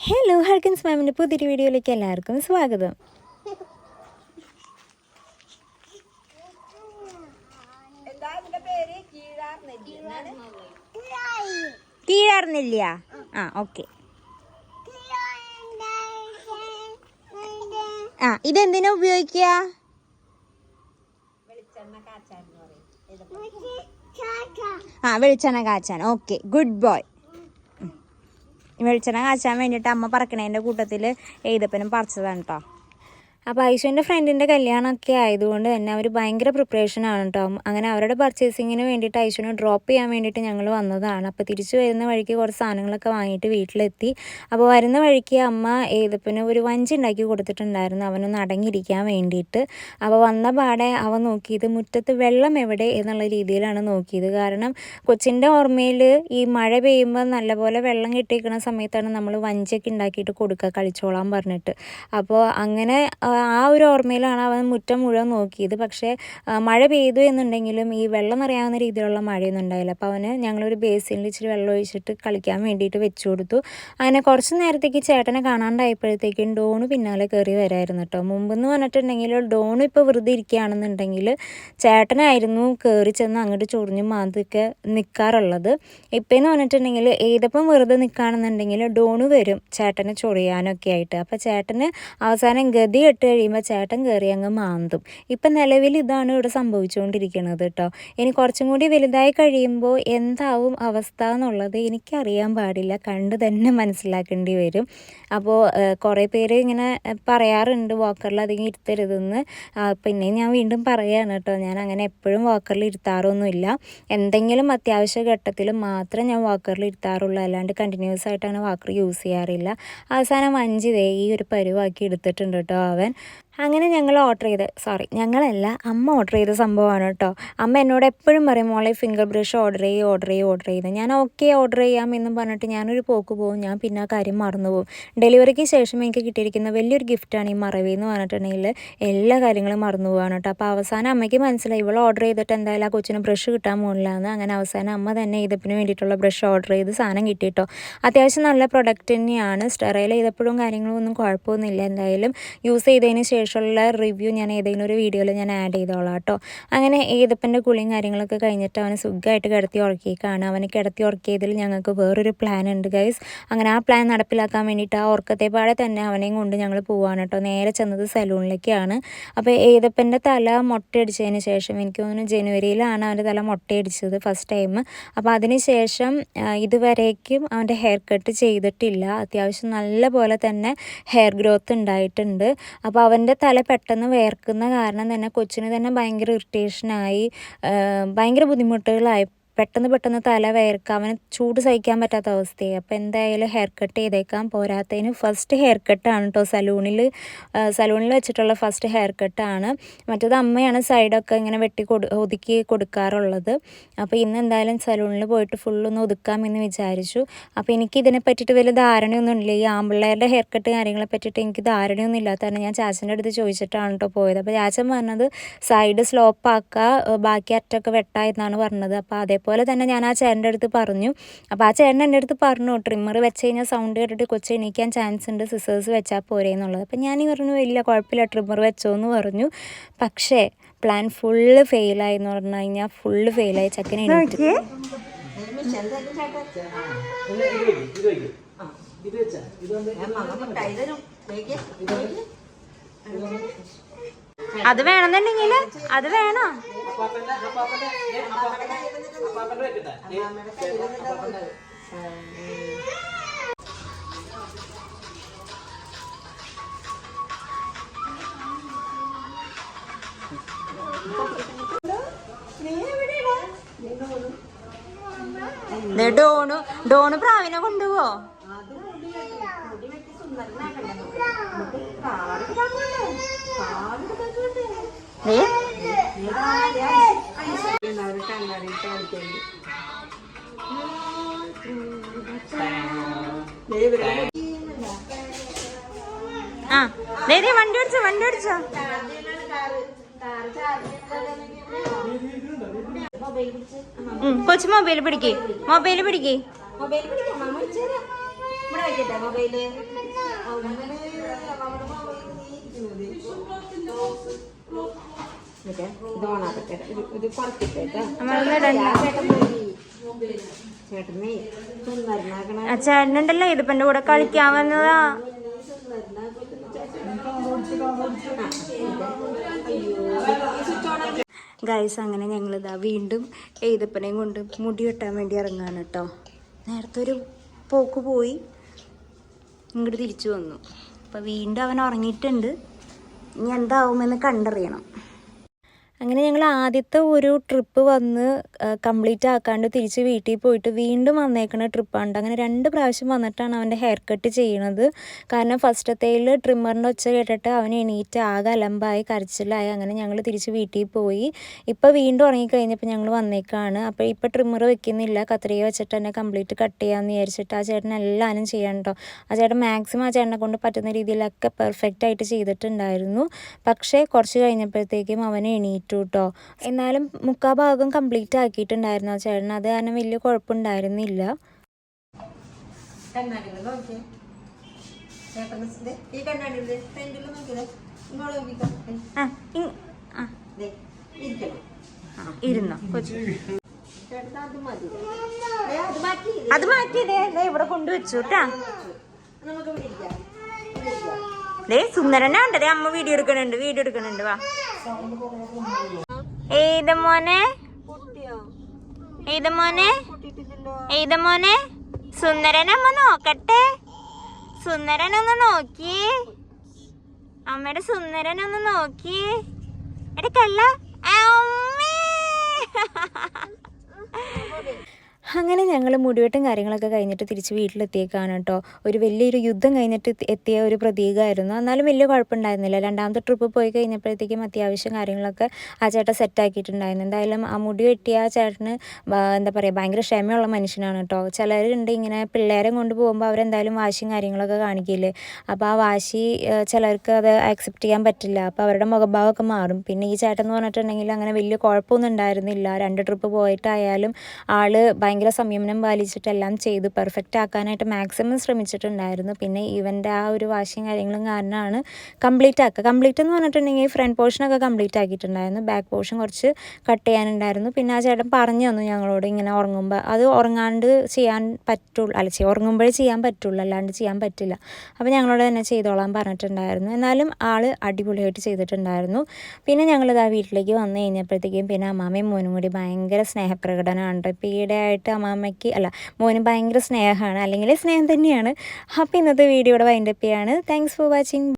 Hello ഹർക്കൻസ് മാമിന്റെ പുതിയൊരു വീഡിയോയിലേക്ക് എല്ലാവർക്കും സ്വാഗതം. കീഴാർന്നില്ല ആ ഓക്കെ. ആ ഇതെന്തിനാ ഉപയോഗിക്കുക? ആ വെളിച്ചെണ്ണ കാച്ചാൻ. Okay good boy. വെളിച്ചെണ്ണ കാച്ചാൻ വേണ്ടിയിട്ട് അമ്മ പറക്കണേന്റെ കൂട്ടത്തിൽ എഴുതപ്പനും പറിച്ചതാണ് കേട്ടോ അപ്പോൾ ഐശുവിന്റെ ഫ്രണ്ടിന്റെ കല്യാണമൊക്കെ ആയതുകൊണ്ട് തന്നെ അവർ ഭയങ്കര പ്രിപ്പറേഷൻ ആണ് കേട്ടോ അങ്ങനെ അവരുടെ പർച്ചേസിങ്ങിന് വേണ്ടിയിട്ട് ഐശുവിനെ ഡ്രോപ്പ് ചെയ്യാൻ വേണ്ടിയിട്ട് ഞങ്ങൾ വന്നതാണ്. അപ്പോൾ തിരിച്ചു വരുന്ന വഴിക്ക് കുറച്ച് സാധനങ്ങളൊക്കെ വാങ്ങിയിട്ട് വീട്ടിലെത്തി. അപ്പോൾ വരുന്ന വഴിക്ക് അമ്മ ഏതപ്പന് ഒരു വഞ്ചി ഉണ്ടാക്കി കൊടുത്തിട്ടുണ്ടായിരുന്നു. അവനൊന്ന് അടങ്ങിയിരിക്കാൻ വേണ്ടിയിട്ട്. അപ്പോൾ വന്ന പാടെ അവൻ നോക്കിയത് മുറ്റത്ത് വെള്ളം എവിടെ എന്നുള്ള രീതിയിലാണ് നോക്കിയത്. കാരണം കൊച്ചിന്റെ ഓർമ്മയിൽ ഈ മഴ പെയ്യുമ്പോൾ നല്ലപോലെ വെള്ളം കിട്ടിയിരിക്കുന്ന സമയത്താണ് നമ്മൾ വഞ്ചിയൊക്കെ ഉണ്ടാക്കിയിട്ട് കൊടുക്കുക കളിച്ചോളാൻ പറഞ്ഞിട്ട്. അപ്പോൾ അങ്ങനെ ആ, ഒരു ഓർമ്മയിലാണ് അവൻ മുറ്റം മുഴുവൻ നോക്കിയത്. പക്ഷേ മഴ പെയ്തു എന്നുണ്ടെങ്കിലും ഈ വെള്ളം നിറയാവുന്ന രീതിയിലുള്ള മഴയൊന്നും ഉണ്ടായില്ല. അപ്പോൾ അവന് ഞങ്ങളൊരു ബേസിനിൽ ഇച്ചിരി വെള്ളം ഒഴിച്ചിട്ട് കളിക്കാൻ വേണ്ടിയിട്ട് വെച്ചു കൊടുത്തു. അങ്ങനെ കുറച്ച് നേരത്തേക്ക് ചേട്ടനെ കാണാണ്ടായപ്പോഴത്തേക്കും ഡോണ് പിന്നാലെ കയറി വരായിരുന്നു കേട്ടോ. മുമ്പെന്ന് പറഞ്ഞിട്ടുണ്ടെങ്കിൽ ഡോണ് ഇപ്പോൾ വെറുതെ ഇരിക്കുകയാണെന്നുണ്ടെങ്കിൽ ചേട്ടനായിരുന്നു കയറി ചെന്ന് അങ്ങോട്ട് ചൊറിഞ്ഞും മാന്തൊക്കെ നിൽക്കാറുള്ളത് ഇപ്പോഴെന്ന് പറഞ്ഞിട്ടുണ്ടെങ്കിൽ ഏതപ്പം വെറുതെ നിൽക്കുകയാണെന്നുണ്ടെങ്കിൽ ഡോണ് വരും ചേട്ടനെ ചൊറിയാനൊക്കെ ആയിട്ട്. അപ്പോൾ ചേട്ടന് അവസാനം ഗതി ഇട്ട് കഴിയുമ്പോൾ ചേട്ടൻ കയറി അങ്ങ് മാന്തും. ഇപ്പം നിലവിൽ ഇതാണ് ഇവിടെ സംഭവിച്ചുകൊണ്ടിരിക്കുന്നത് കേട്ടോ ഇനി കുറച്ചും കൂടി വലുതായി കഴിയുമ്പോൾ എന്താവും അവസ്ഥ എന്നുള്ളത് എനിക്കറിയാൻ പാടില്ല. കണ്ട് തന്നെ മനസ്സിലാക്കേണ്ടി വരും. അപ്പോൾ കുറേ പേര് ഇങ്ങനെ പറയാറുണ്ട് വാക്കറിൽ അധികം ഇരുത്തരുതെന്ന്. പിന്നെ ഞാൻ വീണ്ടും പറയുകയാണ് കേട്ടോ ഞാൻ അങ്ങനെ എപ്പോഴും വാക്കറിൽ ഇരുത്താറൊന്നുമില്ല. എന്തെങ്കിലും അത്യാവശ്യ ഘട്ടത്തിൽ മാത്രം ഞാൻ വാക്കറിൽ ഇരുത്താറുള്ളൂ. അല്ലാണ്ട് കണ്ടിന്യൂസ് ആയിട്ടാണ് വാക്കർ യൂസ് ചെയ്യാറില്ല. അവസാനം അഞ്ച് ഈ ഒരു പരുവാക്കി എടുത്തിട്ടുണ്ട് കേട്ടോ അവൻ. পারেন അങ്ങനെ ഞങ്ങൾ ഓർഡർ ചെയ്ത് സോറി ഞങ്ങളല്ല അമ്മ ഓർഡർ ചെയ്ത സംഭവമാണ് കേട്ടോ. അമ്മ എന്നോട് എപ്പോഴും പറയും മോളെ ഫിംഗർ ബ്രഷ് ഓർഡർ ചെയ്യും ഓർഡർ ചെയ്യും ഓർഡർ ചെയ്ത് ഞാൻ ഓക്കെ ഓർഡർ ചെയ്യാം എന്നും പറഞ്ഞിട്ട് ഞാനൊരു പോക്ക് പോകും ഞാൻ പിന്നെ ആ കാര്യം മറന്നു പോകും ഡെലിവറിക്ക് ശേഷം എനിക്ക് കിട്ടിയിരിക്കുന്ന വലിയൊരു ഗിഫ്റ്റാണ് ഈ മറവി എന്ന് പറഞ്ഞിട്ടുണ്ടെങ്കിൽ എല്ലാ കാര്യങ്ങളും മറന്നു പോവാണ് കേട്ടോ. അപ്പോൾ അവസാനം അമ്മയ്ക്ക് മനസ്സിലായി ഇവൾ ഓർഡർ ചെയ്തിട്ട് എന്തായാലും ആ കൊച്ചിന് ബ്രഷ് കിട്ടാൻ പോകുന്നില്ലാന്ന് അങ്ങനെ അവസാനം അമ്മ തന്നെ ഇതിപ്പിന് വേണ്ടിയിട്ടുള്ള ബ്രഷ് ഓർഡർ ചെയ്ത് സാധനം കിട്ടി കേട്ടോ. അത്യാവശ്യം നല്ല പ്രൊഡക്റ്റ് തന്നെയാണ്. സ്റ്റെറൈൽ ചെയ്തപ്പോഴും കാര്യങ്ങളും ഒന്നും കുഴപ്പമൊന്നുമില്ല. എന്തായാലും യൂസ് ചെയ്തതിന് ശേഷമുള്ള റിവ്യൂ ഞാൻ ഏതെങ്കിലും ഒരു വീഡിയോയിൽ ഞാൻ ആഡ് ചെയ്തോളാം കേട്ടോ അങ്ങനെ ഏതപ്പന്റെ കുളിയും കാര്യങ്ങളൊക്കെ കഴിഞ്ഞിട്ട് അവനെ സുഖമായിട്ട് കിടത്തി ഉറക്കിയേക്കാണ് അവനെ കിടത്തി ഉറക്കിയതിൽ ഞങ്ങൾക്ക് വേറൊരു പ്ലാൻ ഉണ്ട് ഗൈസ് അങ്ങനെ ആ പ്ലാൻ നടപ്പിലാക്കാൻ വേണ്ടിയിട്ട് ആ ഉറക്കത്തെ പാടെ തന്നെ അവനെയും കൊണ്ട് ഞങ്ങൾ പോവാണ് കേട്ടോ നേരെ ചെന്നത് സലൂണിലേക്കാണ്. അപ്പോൾ ഏതപ്പന്റെ തല മുട്ടയടിച്ചതിന് ശേഷം എനിക്ക് തോന്നുന്നു ജനുവരിയിലാണ് അവന്റെ തല മുട്ടയടിച്ചത് ഫസ്റ്റ് ടൈം അപ്പോൾ അതിന് ശേഷം ഇതുവരേക്കും അവന്റെ ഹെയർ കട്ട് ചെയ്തിട്ടില്ല. അത്യാവശ്യം നല്ല പോലെ തന്നെ ഹെയർ ഗ്രോത്ത് ഉണ്ടായിട്ടുണ്ട്. അപ്പോൾ അവന്റെ തല പെട്ടെന്ന് വേർക്കുന്ന കാരണം തന്നെ കൊച്ചിന് തന്നെ ഭയങ്കര ഇറിറ്റേഷനായി ഭയങ്കര ബുദ്ധിമുട്ടുകളായി. പെട്ടെന്ന് പെട്ടെന്ന് തല വയർക്കുക അവന് ചൂട് സഹിക്കാൻ പറ്റാത്ത അവസ്ഥയായി. അപ്പോൾ എന്തായാലും ഹെയർ കട്ട് ചെയ്തേക്കാം. പോരാത്തതിന് ഫസ്റ്റ് ഹെയർ കട്ടാണ് കേട്ടോ സലൂണിൽ സലൂണിൽ വെച്ചിട്ടുള്ള ഫസ്റ്റ് ഹെയർ കട്ടാണ് മറ്റേത് അമ്മയാണ് സൈഡൊക്കെ ഇങ്ങനെ വെട്ടി കൊടു ഒതുക്കി കൊടുക്കാറുള്ളത്. അപ്പോൾ ഇന്ന് എന്തായാലും സലൂണിൽ പോയിട്ട് ഫുള്ളൊന്ന് ഒതുക്കാമെന്ന് വിചാരിച്ചു. അപ്പോൾ എനിക്ക് ഇതിനെ പറ്റിയിട്ട് വലിയ ധാരണയൊന്നും ഇല്ല. ഈ ആമ്പിള്ളേരുടെ ഹെയർ കട്ട് കാര്യങ്ങളെ പറ്റിയിട്ട് എനിക്ക് ധാരണയൊന്നും ഇല്ലാത്ത കാരണം ഞാൻ ചാച്ചന്റെ അടുത്ത് ചോദിച്ചിട്ടാണ് കേട്ടോ പോയത്. അപ്പോൾ ചാച്ചൻ പറഞ്ഞത് സൈഡ് സ്ലോപ്പാക്കുക ബാക്കി അറ്റൊക്കെ വെട്ടാ എന്നാണ് പറഞ്ഞത്. അപ്പോൾ അതേപോലെ തന്നെ ഞാൻ ആ ചേട്ടന്റെ അടുത്ത് പറഞ്ഞു. അപ്പോൾ ആ ചേട്ടൻ എന്റെ അടുത്ത് പറഞ്ഞു ട്രിമ്മർ വെച്ച് കഴിഞ്ഞാൽ സൗണ്ട് കേട്ടിട്ട് കൊച്ചു എണീക്കാൻ ചാൻസ് ഉണ്ട് സിസേഴ്സ് വെച്ചാൽ പോരെ എന്നുള്ളത്. അപ്പം ഞാൻ ഈ പറഞ്ഞു ഇല്ല കുഴപ്പമില്ല ട്രിമ്മർ വെച്ചോ എന്ന് പറഞ്ഞു. പക്ഷേ പ്ലാൻ ഫുള്ള് ഫെയിലായി എന്ന് പറഞ്ഞു കഴിഞ്ഞാൽ ഫുള്ള് ഫെയിലായി ചക്കനെ എണീറ്റ്. അത് വേണമെന്നുണ്ടെങ്കിൽ അത് വേണോ? ഡോണു ഡോണു പ്രാവിനെ കൊണ്ടുപോവോ ദേ, ആ ദേ വണ്ടി ഓടിച്ചോ വണ്ടി ഓടിച്ചോ. കൊച്ചു മൊബൈൽ പിടിക്ക് മൊബൈൽ പിടിക്ക്. മൊബൈൽ ഇത് ഓണാക്കട്ടെ ഇത് ഇത് കുറച്ചിട്ടേട്ടാ ചേട്ടനെ ചേട്ടനുണ്ടല്ലോ. ഇതിപ്പന്റെ കൂടെ കളിക്കാൻ വന്നതാ. ഗൈസ് അങ്ങനെ ഞങ്ങൾ ഞങ്ങളിതാ വീണ്ടും എഴുതപ്പനെയും കൊണ്ട് മുടി വെട്ടാൻ വേണ്ടി ഇറങ്ങാണ് കേട്ടോ നേരത്തെ ഒരു പോക്ക് പോയി. ഇങ്ങോട്ട് തിരിച്ചു വന്നു. അപ്പോൾ വീണ്ടും അവൻ ഉറങ്ങിയിട്ടുണ്ട്. ഇനി എന്താവുമെന്ന് കണ്ടറിയണം. അങ്ങനെ ഞങ്ങൾ ആദ്യത്തെ ഒരു ട്രിപ്പ് വന്ന് കംപ്ലീറ്റ് ആക്കാണ്ട് തിരിച്ച് വീട്ടിൽ പോയിട്ട് വീണ്ടും വന്നേക്കുന്ന ട്രിപ്പാണ് അങ്ങനെ രണ്ട് പ്രാവശ്യം വന്നിട്ടാണ് അവന്റെ ഹെയർ കട്ട് ചെയ്യണത്. കാരണം ഫസ്റ്റത്തേൽ ട്രിമ്മറിന്റെ ഒച്ച കേട്ടിട്ട് അവൻ എണീറ്റ് ആകെ അലമ്പായി കരച്ചിലായി. അങ്ങനെ ഞങ്ങൾ തിരിച്ച് വീട്ടിൽ പോയി. ഇപ്പോൾ വീണ്ടും ഉറങ്ങിക്കഴിഞ്ഞപ്പോൾ ഞങ്ങൾ വന്നേക്കാണ്. അപ്പോൾ ഇപ്പോൾ ട്രിമ്മർ വെക്കുന്നില്ല. കത്രിക വെച്ചിട്ട് തന്നെ കംപ്ലീറ്റ് കട്ട് ചെയ്യാമെന്ന് വിചാരിച്ചിട്ട് ആ ചേട്ടൻ എല്ലാവരും ചെയ്യണ്ടോ ആ ചേട്ടൻ മാക്സിമം ആ ചേട്ടനെ കൊണ്ട് പറ്റുന്ന രീതിയിലൊക്കെ പെർഫെക്റ്റ് ആയിട്ട് ചെയ്തിട്ടുണ്ടായിരുന്നു. പക്ഷേ കുറച്ച് കഴിഞ്ഞപ്പോഴത്തേക്കും അവൻ എണീറ്റു കേട്ടോ എന്നാലും മുക്കാ ഭാഗം കംപ്ലീറ്റ് ആക്കിയിട്ടുണ്ടായിരുന്നു ആ ചേട്ടൻ അത് കാരണം വലിയ കുഴപ്പമുണ്ടായിരുന്നില്ല. ഇരുന്നോ കൊച്ചു. അത് മാറ്റിയതേ ഇവിടെ കൊണ്ടുവച്ചു കേട്ടാ. സുന്ദരനാണ്ടേ അമ്മ വീഡിയോ എടുക്കണുണ്ട് വീഡിയോ എടുക്കണുണ്ട് വാ. ഏത മോനെ? ഏത മോനെ? ഏത് മോനെ? സുന്ദരനമ്മ നോക്കട്ടെ. സുന്ദരനൊന്ന് നോക്കി. അമ്മയുടെ സുന്ദരനൊന്ന് നോക്കി. എടുക്കല്ല അങ്ങനെ ഞങ്ങൾ മുടിവെട്ടും കാര്യങ്ങളൊക്കെ കഴിഞ്ഞിട്ട് തിരിച്ച് വീട്ടിലെത്തിയേക്കാണ് കേട്ടോ. ഒരു വലിയൊരു യുദ്ധം കഴിഞ്ഞിട്ട് എത്തി- എത്തിയ ഒരു പ്രതീകമായിരുന്നു എന്നാലും വലിയ കുഴപ്പമുണ്ടായിരുന്നില്ല. രണ്ടാമത്തെ ട്രിപ്പ് പോയി കഴിഞ്ഞപ്പോഴത്തേക്കും അത്യാവശ്യം കാര്യങ്ങളൊക്കെ ആ ചേട്ടൻ സെറ്റാക്കിയിട്ടുണ്ടായിരുന്നു എന്തായാലും ആ മുടി വെട്ടിയ ആ ചേട്ടന് എന്താ പറയുക ഭയങ്കര ക്ഷമയുള്ള മനുഷ്യനാണ് കേട്ടോ. ചിലരുണ്ട് ഇങ്ങനെ പിള്ളേരെ കൊണ്ട് പോകുമ്പോൾ അവരെന്തായാലും വാശിയും കാര്യങ്ങളൊക്കെ കാണിക്കില്ലേ? അപ്പോൾ ആ വാശി ചിലർക്ക് അത് ആക്സെപ്റ്റ് ചെയ്യാൻ പറ്റില്ല. അപ്പോൾ അവരുടെ മുഖഭാവമൊക്കെ മാറും. പിന്നെ ഈ ചേട്ടൻ എന്ന് പറഞ്ഞിട്ടുണ്ടെങ്കിൽ അങ്ങനെ വലിയ കുഴപ്പമൊന്നും ഉണ്ടായിരുന്നില്ല. രണ്ട് ട്രിപ്പ് പോയിട്ടായാലും ആൾ ഭയങ്കര സംയമനം പാലിച്ചിട്ട് എല്ലാം ചെയ്ത് പെർഫെക്റ്റ് ആക്കാനായിട്ട് മാക്സിമം ശ്രമിച്ചിട്ടുണ്ടായിരുന്നു. പിന്നെ ഇവന്റെ ആ ഒരു വാശിയും കാര്യങ്ങളും കാരണമാണ് കംപ്ലീറ്റ് ആക്കുക. കംപ്ലീറ്റ് എന്ന് പറഞ്ഞിട്ടുണ്ടെങ്കിൽ ഫ്രണ്ട് പോർഷനൊക്കെ കംപ്ലീറ്റ് ആക്കിയിട്ടുണ്ടായിരുന്നു. ബാക്ക് പോർഷൻ കുറച്ച് കട്ട് ചെയ്യാനുണ്ടായിരുന്നു. പിന്നെ ആ ചേട്ടൻ പറഞ്ഞു തന്നു ഞങ്ങളോട് ഇങ്ങനെ ഉറങ്ങുമ്പോൾ അത് ഉറങ്ങാണ്ട് ചെയ്യാൻ പറ്റുള്ളൂ. അല്ല ഉറങ്ങുമ്പോഴേ ചെയ്യാൻ പറ്റുള്ളൂ. അല്ലാണ്ട് ചെയ്യാൻ പറ്റില്ല. അപ്പോൾ ഞങ്ങളോട് തന്നെ ചെയ്തോളാൻ പറഞ്ഞിട്ടുണ്ടായിരുന്നു. എന്നാലും ആൾ അടിപൊളിയായിട്ട് ചെയ്തിട്ടുണ്ടായിരുന്നു. പിന്നെ ഞങ്ങളിതാ വീട്ടിലേക്ക് വന്നു കഴിഞ്ഞപ്പോഴത്തേക്കും പിന്നെ അമ്മാമയും മോനും കൂടി ഭയങ്കര സ്നേഹപ്രകടനമാണ് ഇപ്പോൾ ഈയിടെയായിട്ട് അമ്മാമ്മയ്ക്ക് അല്ല മോന് ഭയങ്കര സ്നേഹമാണ് അല്ലെങ്കിൽ സ്നേഹം തന്നെയാണ്. അപ്പോൾ ഇന്നത്തെ വീഡിയോയുടെ വൈൻഡപ്പ് ചെയ്യാണ്. Thanks for watching